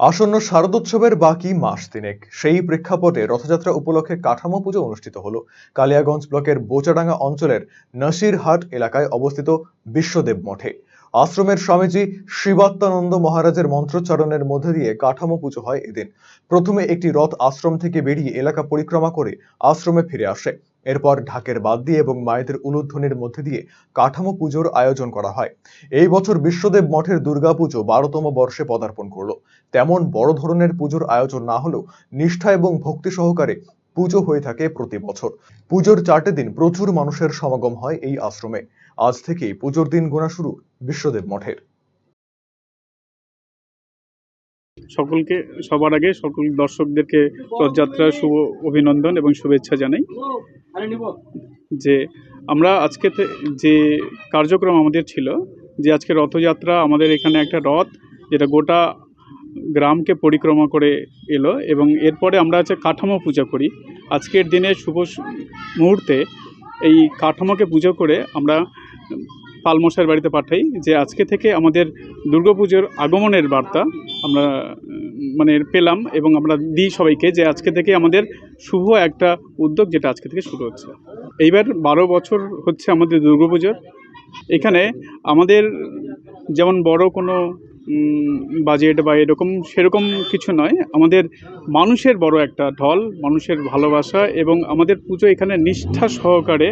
আসন্ন শারদোৎসবের বাকি মাস তিনেক। সেই প্রেক্ষাপটে রথযাত্রা উপলক্ষে কাঠামো পুজো অনুষ্ঠিত হলো। কালিয়াগঞ্জ ব্লকের বোচাডাঙ্গা অঞ্চলের নসিরহাট এলাকায় অবস্থিত বিশ্বদেব মঠে। আশ্রমের স্বামীজি শিবাত্মানন্দ মহারাজের মন্ত্রোচ্চারণের মধ্যে দিয়ে কাঠামো পুজো হয় এদিন। প্রথমে একটি রথ আশ্রম থেকে বেরিয়ে এলাকা পরিক্রমা করে আশ্রমে ফিরে আসে। এরপর ঢাকের বাদ দিয়ে এবং মায়েদের উলুধ্বনির মধ্যে দিয়ে কাঠামো পুজোর আয়োজন করা হয়। এই বছর বিশ্বদেব মঠের দুর্গাপুজো বারোতম বর্ষে পদার্পণ করল। তেমন বড় ধরনের পুজোর আয়োজন না হলেও নিষ্ঠা এবং ভক্তি সহকারে পুজো হয়ে থাকে প্রতি বছর। পুজোর চারটে দিন প্রচুর মানুষের সমাগম হয় এই আশ্রমে। আজ থেকেই পুজোর দিন গোনা শুরু বিশ্বদেব মঠের। সকলকে, সবার আগে সকল দর্শকদেরকে রথযাত্রার শুভ অভিনন্দন এবং শুভেচ্ছা জানাই। যে আমরা আজকে যে কার্যক্রম আমাদের ছিল, যে আজকে রথযাত্রা আমাদের এখানে একটা রথ, যেটা গোটা গ্রামকে পরিক্রমা করে এলো এবং এরপরে আমরা হচ্ছে কাঠামো পূজা করি। আজকের দিনে শুভ মুহূর্তে এই কাঠামোকে পুজো করে আমরা পালমশাইয়ের বাড়িতে পাঠাই যে আজকে থেকে আমাদের দুর্গাপুজোর আগমনের বার্তা আমরা মানে পেলাম এবং আমরা দিই সবাইকে যে আজকে থেকে আমাদের শুভ একটা উদ্যোগ যেটা আজকে থেকে শুরু হচ্ছে। এইবার বারো বছর হচ্ছে আমাদের দুর্গাপুজোর এখানে আমাদের যেমন বড় কোনো বাজেট বা এরকম, সেরকম কিছু নয়। আমাদের মানুষের বড় একটা ঢল, মানুষের ভালোবাসা এবং আমাদের পুজো এখানে নিষ্ঠা সহকারে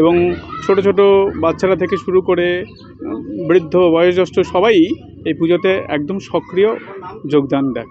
এবং ছোট ছোট বাচ্চারা থেকে শুরু করে বৃদ্ধ, বয়োজ্যেষ্ঠ সবাই এই পুজোতে একদম সক্রিয় যোগদান দেয়।